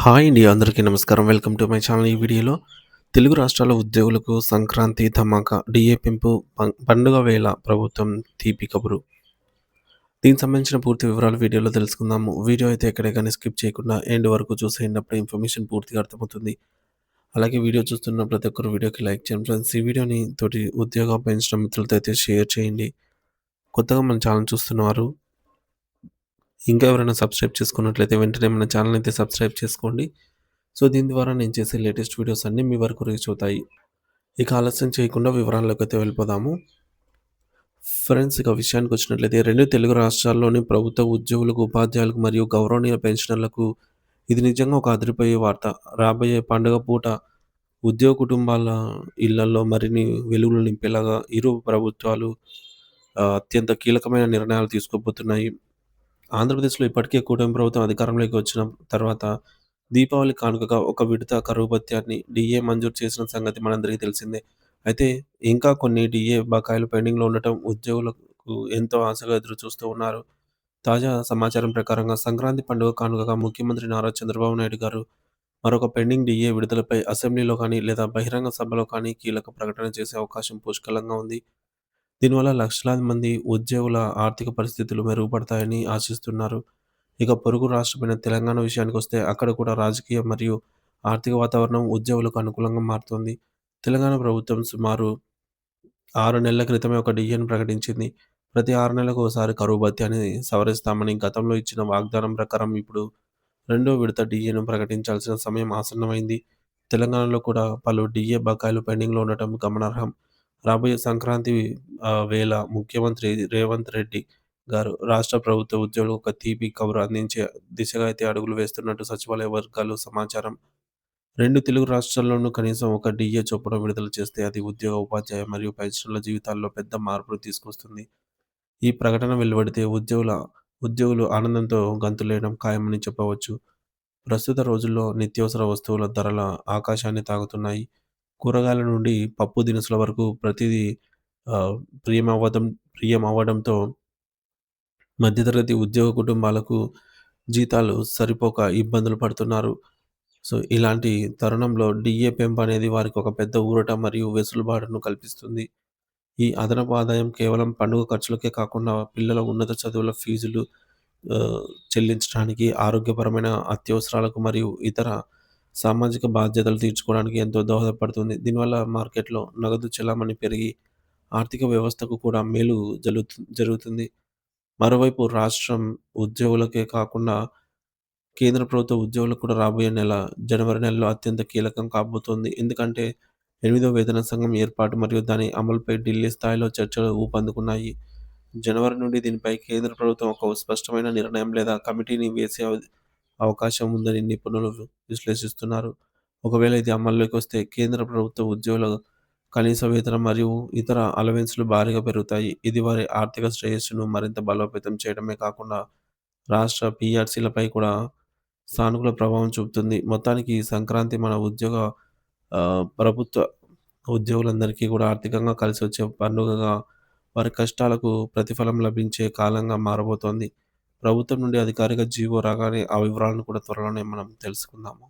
Hi అండి అందరికీ నమస్కారం. Welcome to my channel. ఈ వీడియోలో తెలుగు రాష్ట్రాల ఉద్యోగులకు సంక్రాంతి ధమాకా డిఏ పెంపు పండుగ వేళ ప్రభుత్వం తీపి కబురు. దీనికి సంబంధించిన పూర్తి వివరాలు వీడియోలో తెలుసుకుందాము. వీడియో అయితే ఎక్కడే కానీ స్కిప్ చేయకుండా ఎండ్ వరకు చూసేటప్పుడు ఇన్ఫర్మేషన్ పూర్తిగా అర్థమవుతుంది. అలాగే వీడియో చూస్తున్న ప్రతి ఒక్కరు వీడియోకి లైక్ చేయండి ఫ్రెండ్స్. ఈ వీడియోని తోటి ఉద్యోగం పెంచిన మిత్రులతో అయితే షేర్ చేయండి. కొత్తగా మన ఛానల్ చూస్తున్నవారు ఇంకా ఎవరైనా సబ్స్క్రైబ్ చేసుకున్నట్లయితే వెంటనే మన ఛానల్ అయితే సబ్స్క్రైబ్ చేసుకోండి. సో దీని ద్వారా నేను చేసే లేటెస్ట్ వీడియోస్ అన్నీ మీ వరకు రీచ్ అవుతాయి. ఇక ఆలస్యం చేయకుండా వివరాల్లోకి అయితే వెళ్ళిపోదాము. ఫ్రెండ్స్ ఇక విషయానికి వచ్చినట్లయితే రెండు తెలుగు రాష్ట్రాల్లోని ప్రభుత్వ ఉద్యోగులకు ఉపాధ్యాయులకు మరియు గౌరవనీయ పెన్షనర్లకు ఇది నిజంగా ఒక అదిరిపోయే వార్త. రాబోయే పండుగ పూట ఉద్యోగ కుటుంబాల ఇళ్ళలో మరిన్ని వెలుగులు నింపేలాగా ఇరు ప్రభుత్వాలు అత్యంత కీలకమైన నిర్ణయాలు తీసుకోబోతున్నాయి. ఆంధ్రప్రదేశ్లో ఇప్పటికే కూటమి ప్రభుత్వం అధికారంలోకి వచ్చిన తర్వాత దీపావళి కానుకగా ఒక విడత కరువు భత్యాన్ని డిఏ మంజూరు చేసిన సంగతి మనందరికీ తెలిసిందే. అయితే ఇంకా కొన్ని డిఏ బకాయిలు పెండింగ్లో ఉండటం ఉద్యోగులకు ఎంతో ఆశగా ఎదురు చూస్తూ ఉన్నారు. తాజా సమాచారం ప్రకారంగా సంక్రాంతి పండుగ కానుకగా ముఖ్యమంత్రి నారా చంద్రబాబు నాయుడు గారు మరొక పెండింగ్ డిఏ విడుదలపై అసెంబ్లీలో కానీ లేదా బహిరంగ సభలో కానీ కీలక ప్రకటన చేసే అవకాశం పుష్కలంగా ఉంది. దీనివల్ల లక్షలాది మంది ఉద్యోగుల ఆర్థిక పరిస్థితులు మెరుగుపడతాయని ఆశిస్తున్నారు. ఇక పొరుగు రాష్ట్రమైన తెలంగాణ విషయానికి వస్తే అక్కడ కూడా రాజకీయ మరియు ఆర్థిక వాతావరణం ఉద్యోగులకు అనుకూలంగా మారుతుంది. తెలంగాణ ప్రభుత్వం సుమారు ఆరు నెలల క్రితమే ఒక డిఎన్ ప్రకటించింది. ప్రతి ఆరు నెలలకు ఒకసారి కరువు భత్యాన్ని సవరిస్తామని గతంలో ఇచ్చిన వాగ్దానం ప్రకారం ఇప్పుడు రెండో విడత డిఏను ప్రకటించాల్సిన సమయం ఆసన్నమైంది. తెలంగాణలో కూడా పలు డిఏ బకాయిలు పెండింగ్లో ఉండటం గమనార్హం. రాబోయే సంక్రాంతి వేళ ముఖ్యమంత్రి రేవంత్ రెడ్డి గారు రాష్ట్ర ప్రభుత్వ ఉద్యోగులకు ఒక తీపి కబురు అందించే దిశగా అయితే అడుగులు వేస్తున్నట్టు సచివాలయ వర్గాలు సమాచారం. రెండు తెలుగు రాష్ట్రాల్లోనూ కనీసం ఒక డిఏ చొప్పున విడుదల చేస్తే అది ఉద్యోగ ఉపాధ్యాయ మరియు పెన్షన్ల జీవితాల్లో పెద్ద మార్పులు తీసుకొస్తుంది. ఈ ప్రకటన వెలువడితే ఉద్యోగుల ఉద్యోగులు ఆనందంతో గంతులేయడం ఖాయమని చెప్పవచ్చు. ప్రస్తుత రోజుల్లో నిత్యావసర వస్తువుల ధరల ఆకాశాన్ని తాగుతున్నాయి కూరగాయల నుండి పప్పు దినుసుల వరకు ప్రతిదీ ప్రియం అవ్వడం ప్రియం అవ్వడంతో మధ్యతరగతి ఉద్యోగ కుటుంబాలకు జీతాలు సరిపోక ఇబ్బందులు పడుతున్నారు. సో ఇలాంటి తరుణంలో డిఏ పెంపు అనేది వారికి ఒక పెద్ద ఊరట మరియు వెసులుబాటును కల్పిస్తుంది. ఈ అదనపు ఆదాయం కేవలం పండుగ ఖర్చులకే కాకుండా పిల్లల ఉన్నత చదువుల ఫీజులు చెల్లించడానికి ఆరోగ్యపరమైన అత్యవసరాలకు మరియు ఇతర సామాజిక బాధ్యతలు తీర్చుకోవడానికి ఎంతో దోహదపడుతుంది. దీనివల్ల మార్కెట్లో నగదు చలామణి పెరిగి ఆర్థిక వ్యవస్థకు కూడా మేలు జరుగుతు జరుగుతుంది. మరోవైపు రాష్ట్రం ఉద్యోగులకే కాకుండా కేంద్ర ప్రభుత్వ ఉద్యోగులకు కూడా రాబోయే నెల జనవరి నెలలో అత్యంత కీలకం కాబోతోంది. ఎందుకంటే ఎనిమిదో వేతన సంఘం ఏర్పాటు మరియు దాని అమలుపై ఢిల్లీ స్థాయిలో చర్చలు ఊపందుకున్నాయి. జనవరి నుండి దీనిపై కేంద్ర ప్రభుత్వం ఒక స్పష్టమైన నిర్ణయం లేదా కమిటీని వేసే అవకాశం ఉందని నిపుణులు విశ్లేషిస్తున్నారు. ఒకవేళ ఇది అమల్లోకి వస్తే కేంద్ర ప్రభుత్వ ఉద్యోగుల కనీస వేతనం మరియు ఇతర అలవెన్స్లు భారీగా పెరుగుతాయి. ఇది వారి ఆర్థిక శ్రేయస్సును మరింత బలోపేతం చేయడమే కాకుండా రాష్ట్ర పీఆర్సీలపై కూడా సానుకూల ప్రభావం చూపుతుంది. మొత్తానికి సంక్రాంతి మన ఉద్యోగ ప్రభుత్వ ఉద్యోగులందరికీ కూడా ఆర్థికంగా కలిసి వచ్చే పండుగగా వారి కష్టాలకు ప్రతిఫలం లభించే కాలంగా మారబోతోంది. ప్రభుత్వం నుండి అధికారిక జీవో రాగానే ఆ వివరాలను కూడా త్వరలోనే మనం తెలుసుకుందాము.